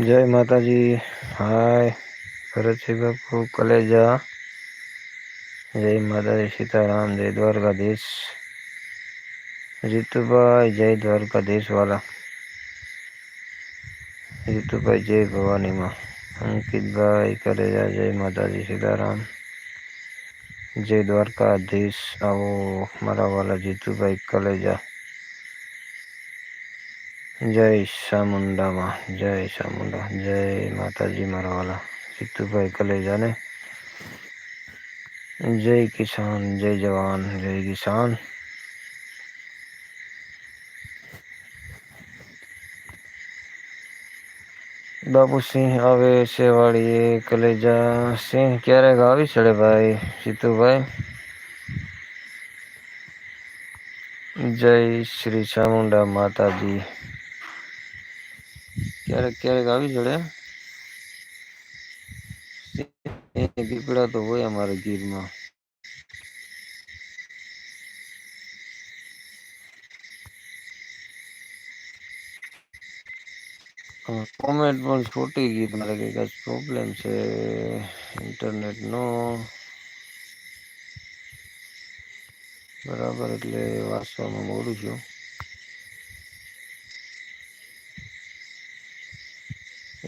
જય માતાજી હાય ભરતસિંહ બાપુ કલેજા જય માતાજી સીતારામ જય દ્વારકાધીશ જીતુભાઈ જય દ્વારકાધીશ વાલા જીતુભાઈ જય ભવાનીમાં અંકિતભાઈ કલેજા જય માતાજી સીતારામ જય દ્વારકાધીશ આવો મારા વાલા જીતુભાઈ કલેજા જય ચામુંડામાં જય ચામુંડા જય માતાજી મારા વાલા જીતુભાઈ કલેજાને જય કિસાન જય જવાન જય કિસાન બાપુસિંહ આવે છે વાળીએ કલેજા સિંહ ક્યારેક આવી ચડે ભાઈ જીતુભાઈ જય શ્રી ચામુંડા માતાજી ક્યારેક ક્યારેક આવી જડે. પીપળા તો હોય અમારે ગીરમાં. કોમેન્ટ પણ છોટી ગઈ મારે કંઈક પ્રોબ્લેમ છે. ઇન્ટરનેટનો બરાબર એટલે વાંચવામાં મોડું છું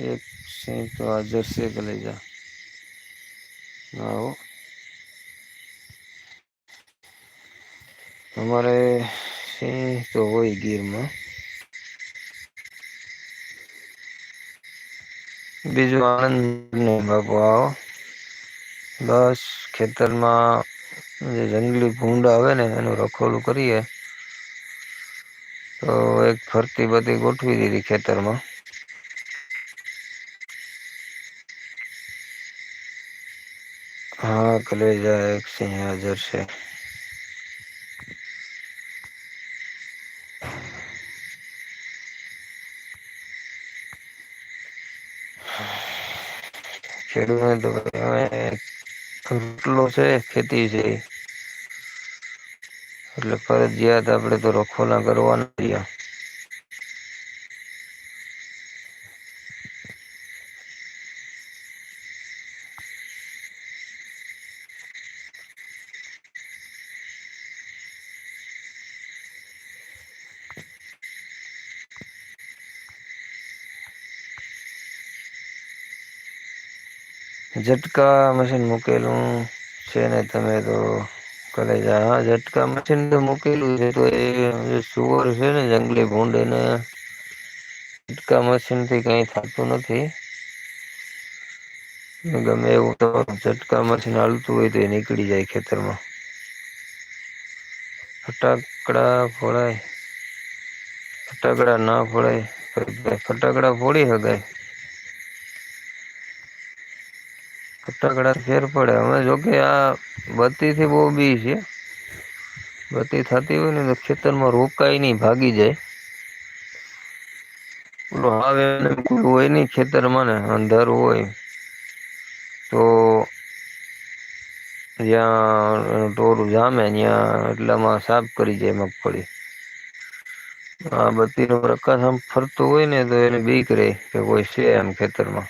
એક સિંહ તો હાજર છે કલેજા આવો અમારે સિંહ તો હોય ગીરમાં બીજું આનંદ ને બાપુ આવો બસ ખેતરમાં જે જંગલી ભૂંડા આવે ને એનું રખોલું કરીએ તો એક ફરતી બધી ગોઠવી દીધી ખેતરમાં હા કલેજા એક સિંહ હાજર છે ખેડૂતો રોટલો છે ખેતી છે એટલે ફરજયાત આપડે તો રખો ના કરવાના ઝટકા મશીન મૂકેલું છે ને તમે તો કલેજા હા ઝટકા મશીન તો મૂકેલું છે તો એ સુવર છે ને જંગલી ભૂંડ એને ઝટકા મશીનથી કંઈ થતું નથી. ગમે એવું તો ઝટકા મશીન હાલતું હોય તો એ નીકળી જાય ખેતરમાં. ફટાકડા ફોડાય. ફટાકડા ના ફોડાય. ફટાકડા ફોડી હકાય ફટાકડા ફેર પડે. અમે જોકે આ બત્તી થી બહુ બી છે. બત્તી થતી હોય ને તો ખેતરમાં રોકાય નહીં, ભાગી જાય. આવે હોય નહીં ખેતરમાં ને, અંધાર હોય. તો જ્યાં ટોરું જામે ત્યાં એટલામાં સાફ કરી જાય મગફળી. આ બત્તી ન પ્રકાશ આમ ફરતો હોય ને તો એને બીક રે કે કોઈ છે એમ ખેતરમાં.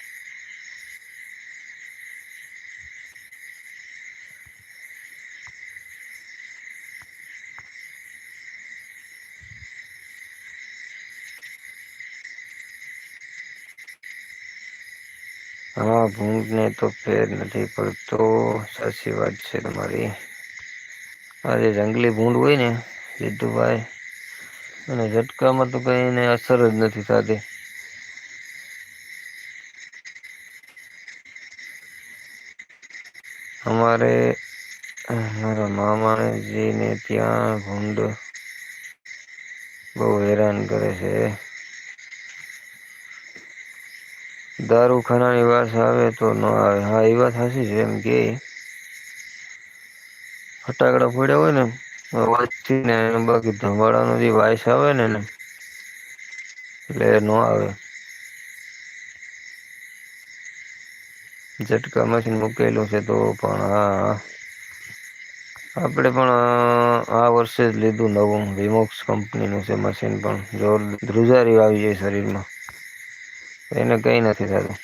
હા, ભૂડને તો ફેર નથી પડતો. સાચી વાત છે તમારી. આજે જંગલી ભૂંડ હોય ને સિદ્ધુભાઈ અને ઝટકામાં તો કઈ એને અસર જ નથી થતી. અમારે મારા મામાજીને ત્યાં ભૂંડ બહુ હેરાન કરે છે. દારૂ ખાનાની વાત આવે તો ન આવે. હા, એ વાત હસી છે. એમ કે ફટાકડા ફોડ્યા હોય ને અવાજથી ને બાકી ધમાડાનો જે વાયસ આવે ને ને એટલે ન આવે. ઝટકા મશીન મૂકેલું છે તો પણ હા. આપણે પણ આ વર્ષે જ લીધું નવું. વિમોક્સ કંપનીનું છે મશીન પણ. જોર ધ્રુજારી આવી જાય શરીરમાં. એને કઈ નથી થતું.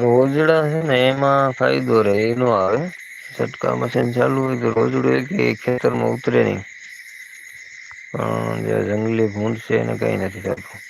રોજડા છે ને એમાં ફાયદો રહે, એનો આવે. છટકા મશીન ચાલુ હોય તો રોજડું એક ખેતરમાં ઉતરે નહીં. પણ જે જંગલી ભૂંડ છે એને કઈ નથી થતું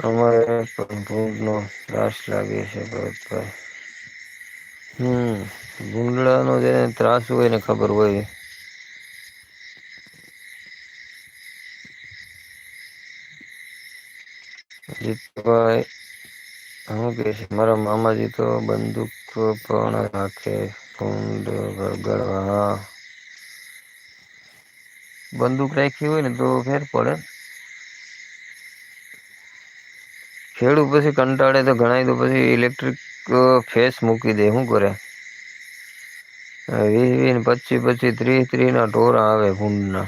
અમારે પણ ભૂડ નો ત્રાસ લાગે છે ભરતભાઈ હમ ભુંડડાનો જેને ત્રાસ હોય ને ખબર હોય. જીતભાઈ, હું કે છે, મારા મામાજી તો બંદૂક પણ રાખે ભૂડ ગડવા બંદૂક રાખી હોય ને તો ફેર પડે. ખેડૂત પછી કંટાળે તો ઘણા તો પછી ઇલેક્ટ્રિક ફેસ મૂકી દે. શું કરે? વીસ વીસ પચીસ પચીસ, ત્રીસ ત્રીસના ટોરા આવે ભૂંડના.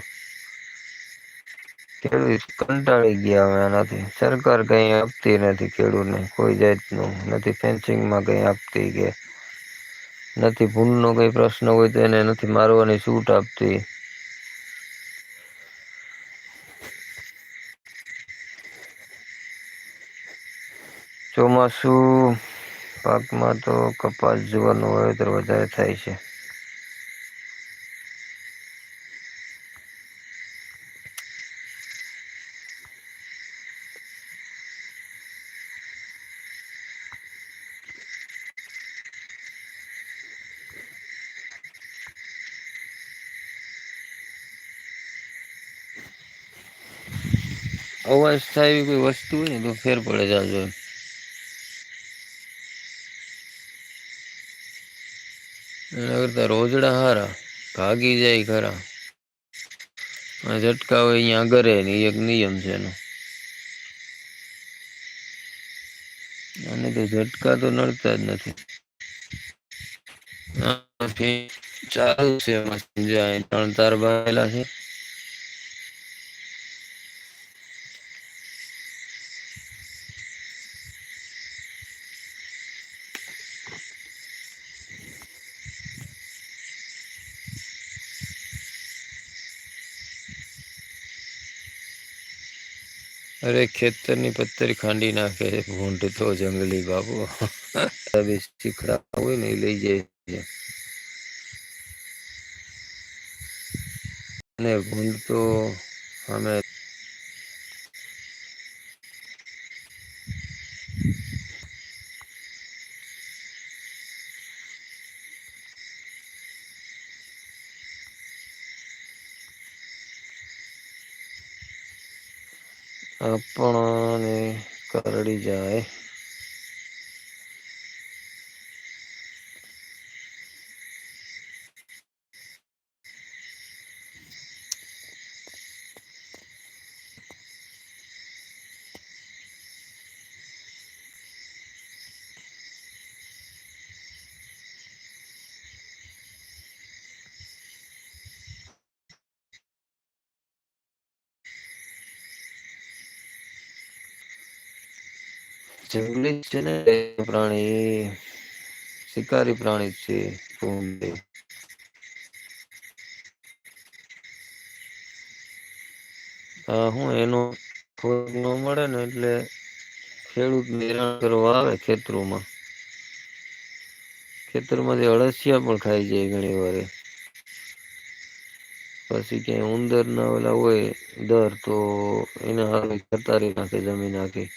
ખેડૂત કંટાળી ગયા હવે એનાથી સરકાર કંઈ આપતી નથી ખેડૂતને. કોઈ જાતનું. નથી ફેન્સિંગમાં કંઈ આપતી કે નથી ભૂંડનો કંઈ પ્રશ્ન હોય તો એને નથી મારવાની છૂટ આપતી. ચોમાસું પાકમાં તો કપાસ જુવારનું વાવેતર વધારે થાય છે. અવાજ થાય એવી કોઈ વસ્તુ હોય ને તો ફેર પડે જાજો એમ એના કરતા રોજડા હારા, ભાગી જાય ખરા. ઝટકા હોય અહીંયા કરે ને એક નિયમ છે એનો. અને તો ઝટકા તો નડતા જ નથી. ચાલુ છે ત્રણ તાર બાંધેલા છે. અરે ખેતરની પથ્થર ખાંડી નાખે ભૂંડ તો જંગલી બાબુ શીખડા હોય ને લઈ જાય છે. અને ભૂડ તો અમે આપણને કરડી જાય. જંગલી છે ને પ્રાણી, શિકારી પ્રાણી છે ભૂંડ હું એનો ખોરાક ન મળે ને એટલે ખેડૂત નિરાણ કરવા આવે ખેતરોમાં. ખેતરમાંથી અળસિયા પણ ખાઈ જાય ઘણી વારે. પછી ક્યાંય ઉંદર ના ઓલા હોય, દર તો એને હારે કતારી નાખે, જમીન આખી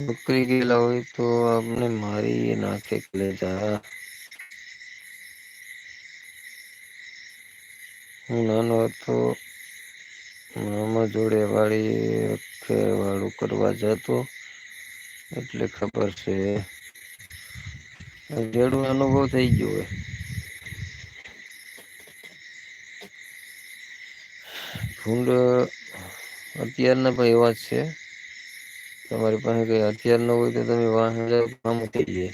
નોકરી ગયેલા હોય તો આપણે મારી નાખે કલેજા હું નાનો હતો, મામા જોડે વાળી રખે વાળું કરવા જતો, એટલે ખબર છે. જેડું અનુભવ થઈ ગયો હોય. ભૂંડ અત્યારના પણ એવા છે. તમારી પાસે કઈ હથિયાર ન હોય તો તમે વાહન કામ થઈ જાય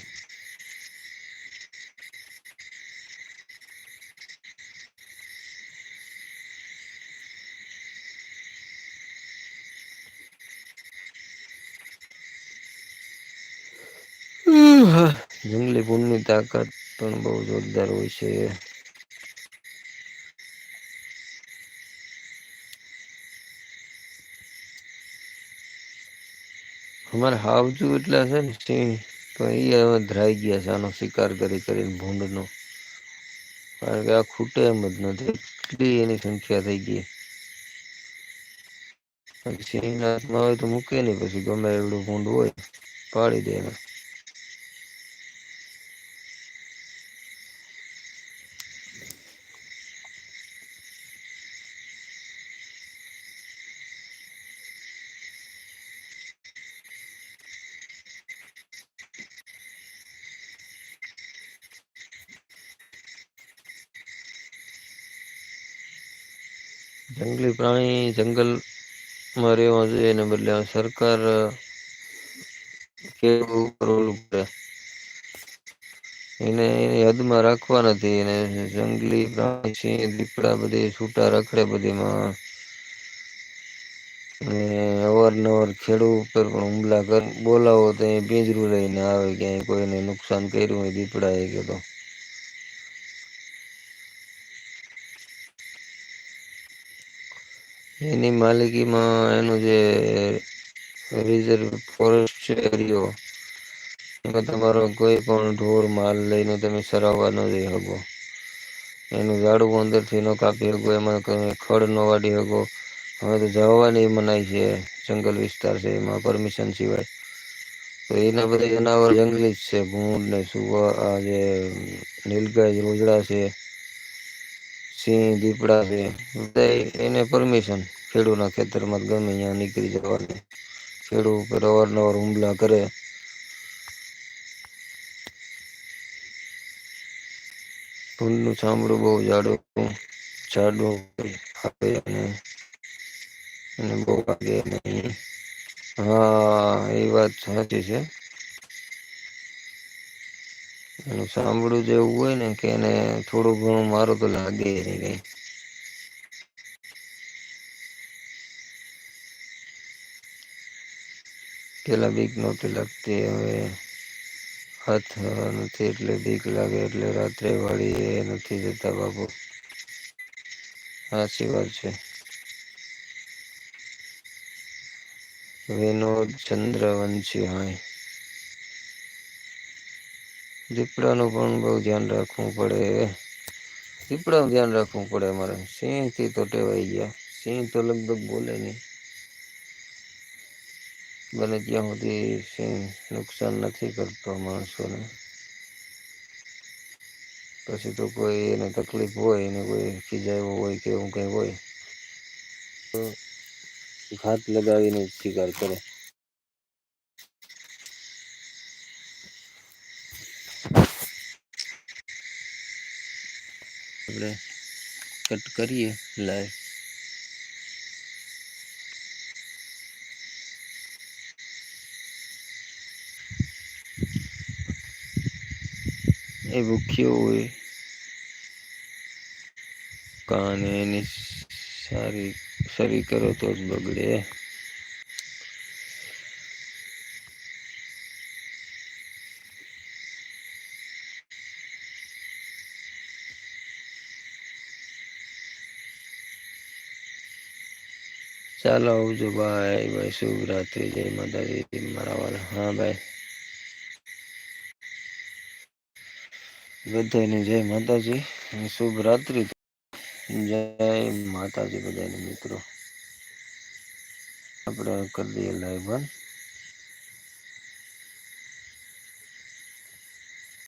જંગલી ની તાકાત પણ બહુ જોરદાર હોય છે. અમારે હાવજુ એટલે છે ને સિંહ, તો એ હવે ધરાઈ ગયા છે. આનો શિકાર કરી કરીને ભૂંડનો. કારણ કે આ ખૂટે એમ જ નથી. એટલી એની સંખ્યા થઈ ગઈ. સિંહ હાથમાં હોય તો મૂકે નહીં. પછી ગમે એવડું ભૂંડ હોય, પાડી દે એને જંગલી પ્રાણી જંગલમાં રહેવા જોઈએ એને બદલે સરકાર કેવું કરવું પડે? એને એની હદમાં રાખવા નથી, એને જંગલી પ્રાણી સિંહ દીપડા બધી છૂટા રખડે બધીમાં. અને અવારનવાર ખેડૂત ઉપર પણ હુમલા કર, બોલાવો તો એ પિંજરું લઈને આવે, ક્યાંય કોઈને નુકસાન કર્યું હોય દીપડા એ કે તો. એની માલિકીમાં એનું જે રિઝર્વ ફોરેસ્ટ એરિયો, એમાં તમારો કોઈ પણ ઢોર, માલ લઈને તમે સરાવવા ન જઈ શકો. એનું ઝાડું અંદરથી ન કાપી શકો, એમાં તમે ખડ ન વાડી શકો. હવે તો જવાની મનાય છે, જંગલ વિસ્તાર છે, એમાં પરમિશન સિવાય. તો એના બધા જનાવર જંગલી જ છે, ભૂંડ ને સુવા, આ જે નીલગાય રોજડા છે સિંહ દીપડા છે એને પરમિશન ખેડૂના ખેતરમાં ગમે ત્યાં નીકળી જવાની. ખેડૂત ઉપર અવારનવાર હુમલા કરે. ભૂંડનું ચામડું બહુ જાડું. જાડું આપે અને બહુ વાગે નહીં. હા, એ વાત સાચી છે. એનું સાંભળું જે એવું હોય ને કે એને થોડું ઘણું મારું તો લાગે કઈ. પેલા બીક નહોતી લાગતી, હવે હાથ નથી એટલે બીક લાગે એટલે રાત્રે વાળી એ નથી જતા બાપુ. સાચી વાત છે. વિનોદ ચંદ્રવંશી હોય. દીપડાનું પણ બહુ ધ્યાન રાખવું પડે. દીપડાનું ધ્યાન રાખવું પડે અમારે સિંહથી તો ટેવાઈ ગયા. સિંહ તો લગભગ બોલે નહીં. બને ત્યાં સુધી સિંહ નુકસાન નથી કરતો માણસોને. પછી તો કોઈ એને તકલીફ હોય, એને કોઈ ખીજાયો હોય કે એવું કંઈ હોય, તો ઘાત લગાવીને શિકાર કરે. આપણે કટ કરીએ લાઈવ એ ભૂખ્યો હોય. કાને એની સારી સારી કરો તો જ બગડે. ચાલો આવજો, ભાઈ. ભાઈ, શુભ રાત્રિ. જય માતાજી. મારા વાલા. હા, ભાઈ. બધાને જય માતાજી શુભ રાત્રિ. જય માતાજી બધાને મિત્રો. આપણે કરી દઈએ લાઈવ બંધ